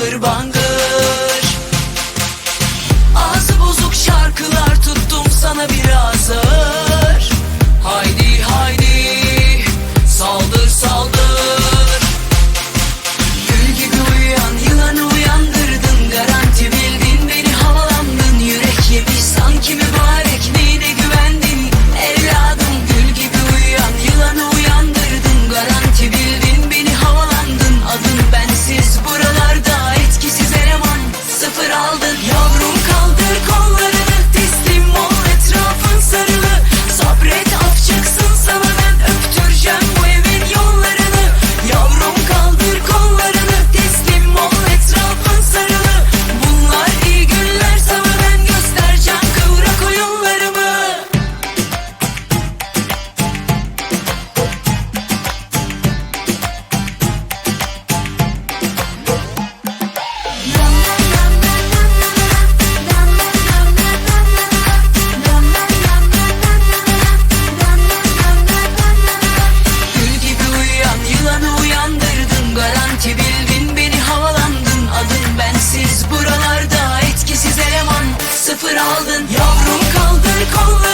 gelmiyor sıfır aldın. Yavrum kaldır kolları.